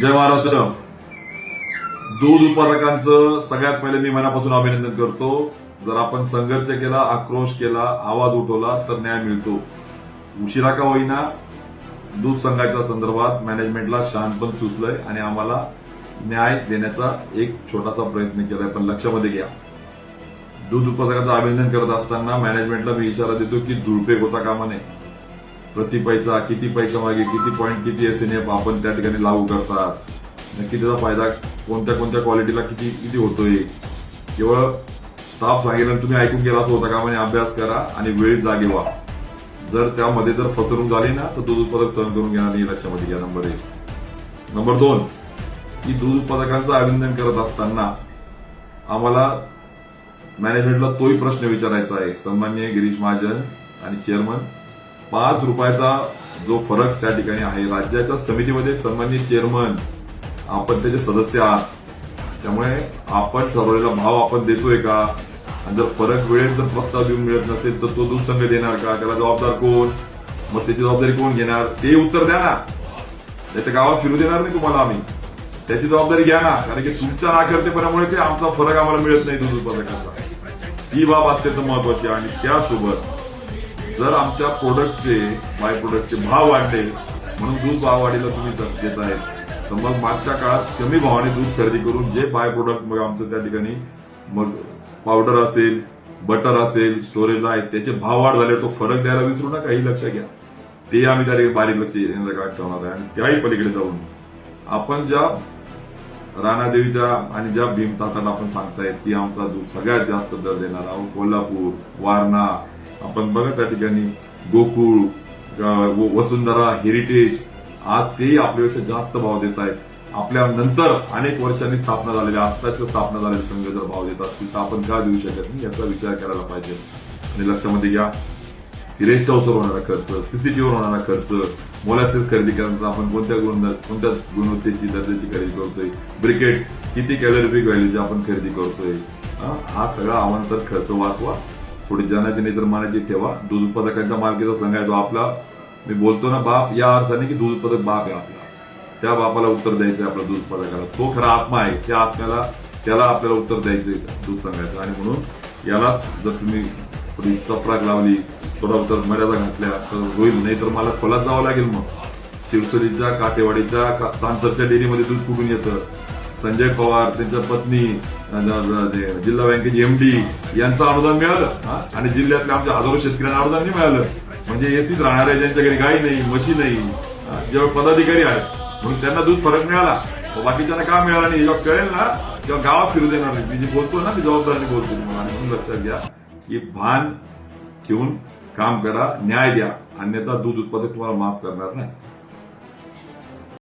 जय महाराष्ट्र. दूध उत्पादकांचं सगळ्यात पहिले मी मनापासून अभिनंदन करतो. जर आपण संघर्ष केला आक्रोश केला आवाज उठवला तर न्याय मिळतो. उशिरा का होईना दूध संघाच्या संदर्भात मॅनेजमेंटला शांतपण सुचलंय आणि आम्हाला न्याय देण्याचा एक छोटासा प्रयत्न केलाय. पण लक्षामध्ये घ्या. दूध उत्पादकांचं अभिनंदन करत असताना मॅनेजमेंटला मी इशारा देतो की झुळपेक होता कामा नये. प्रति पैसा किती पैसा मागे किती पॉईंट किती एस एन एफ आपण त्या ठिकाणी लागू करतात. नक्की त्याचा फायदा कोणत्या कोणत्या क्वालिटीला किती किती होतोय? केवळ स्टाफ सांगेल आणि तुम्ही ऐकून गेला असं होता का म्हणजे अभ्यास करा आणि वेळीच जागे व्हा. जर त्यामध्ये जर फसवणूक झाली ना तर दूध उत्पादक सहन करून घेणार नाही लक्षामध्ये घ्या नंबर एक. नंबर दोन की दूध उत्पादकांचं अभिनंदन करत असताना आम्हाला मॅनेजमेंटला तोही प्रश्न विचारायचा आहे. सन्मान्य गिरीश महाजन आणि चेअरमन पाच रुपयाचा जो फरक त्या ठिकाणी आहे राज्याच्या समितीमध्ये संबंधित चेअरमन आपण त्याचे सदस्य आहात. त्यामुळे आपण ठरवलेला भाव आपण देतोय का? आणि जर फरक वेळेत जर प्रस्ताव देऊन मिळत नसेल तर तो दूध संघ देणार का? त्याला जबाबदार कोण? मग त्याची जबाबदारी कोण घेणार? ते उत्तर द्या ना. त्याच्या गावात फिरू देणार नाही तुम्हाला आम्ही. त्याची जबाबदारी घ्या ना. कारण की तुमच्या नाकर्तेपणामुळे ते आमचा फरक आम्हाला मिळत नाही दूध उत्पादकाचा ही बाब अत्यंत महत्वाची आहे. आणि त्यासोबत जर आमच्या प्रोडक्टचे बाय प्रोडक्टचे भाव वाढले म्हणून दूध भाव वाढीला तुम्ही दर देत आहेत तर मग मागच्या काळात कमी भावाने दूध खरेदी करून जे बाय प्रोडक्ट मग आमचं त्या ठिकाणी मग पावडर असेल बटर असेल स्टोरेज आहे त्याचे भाव वाढ झाले तो फरक द्यायला विसरू नका ही लक्ष घ्या. ते आम्ही त्या ठिकाणी बारीक लक्ष काळ ठेवणार आहे आणि त्याही पलीकडे जाऊन आपण ज्या राणादेवीच्या आणि ज्या भीम तासाला आपण सांगताय ती आमचा दूध सगळ्यात जास्त दर देणार आहोत. कोल्हापूर वारणा आपण बघा त्या ठिकाणी गोकुळ वसुंधरा हेरिटेज आज तेही आपल्यापेक्षा जास्त भाव देत आहेत. आपल्या नंतर अनेक वर्षांनी स्थापना झालेल्या आत्ताच्या स्थापना झालेले संघ जर भाव देत असतील तर आपण का देऊ शकत नाही याचा विचार करायला पाहिजे. आणि लक्षामध्ये घ्या की रेस्ट हाऊसवर होणारा खर्च सीसीटीव्हीवर होणारा खर्च मोलासेस खरेदी करण्याचा आपण कोणत्या गुण कोणत्या गुणवत्तेची दर्जाची खरेदी करतोय? ब्रिकेट्स किती कॅलरिफिक व्हॅल्यूची आपण खरेदी करतोय? हा हा सगळा अवांतर खर्च वाचवा. पुढे जनाची नाही तर मानाची ठेवा. दूध उत्पादकांच्या मालकीचा संघ आहे तो आपला. मी बोलतो ना बाप या अर्थाने की दूध उत्पादक बाप आहे आपला. त्या बापाला उत्तर द्यायचं आहे आपल्या दूध उत्पादकाला. तो खरा आत्मा आहे. त्या आत्म्याला त्याला आपल्याला उत्तर द्यायचं दूध सांगायचं आणि म्हणून यालाच जर तुम्ही थोडी चपराक लावली थोडा उत्तर मर्यादा घातल्या तर होईल. नाही तर मला खोलात जावं लागेल मग. शिवसरीच्या काटेवाडीच्या का- चांदसरच्या डेअरीमध्ये दूध कुठून येतं? संजय पवार त्यांच्या पत्नी जिल्हा बँकेची एमडी यांचं अनुदान मिळालं. आणि जिल्ह्यातल्या आमच्या हजारो शेतकऱ्यांना अनुदान नाही मिळालं. म्हणजे एसीच राहणारे ज्यांच्या घरी गाई नाही म्हशी नाही जेव्हा पदाधिकारी आहेत म्हणून त्यांना दूध फरक मिळाला. बाकीच्यांना का मिळाला नाही? जेव्हा कळेल ना तेव्हा गावात फिरू देणार नाही. मी जे बोलतो ना मी जबाबदारीने बोलतो तुम्हाला आणि म्हणून लक्षात घ्या की भान ठेवून काम करा न्याय द्या. अन्यथा दूध उत्पादक तुम्हाला माफ करणार नाही.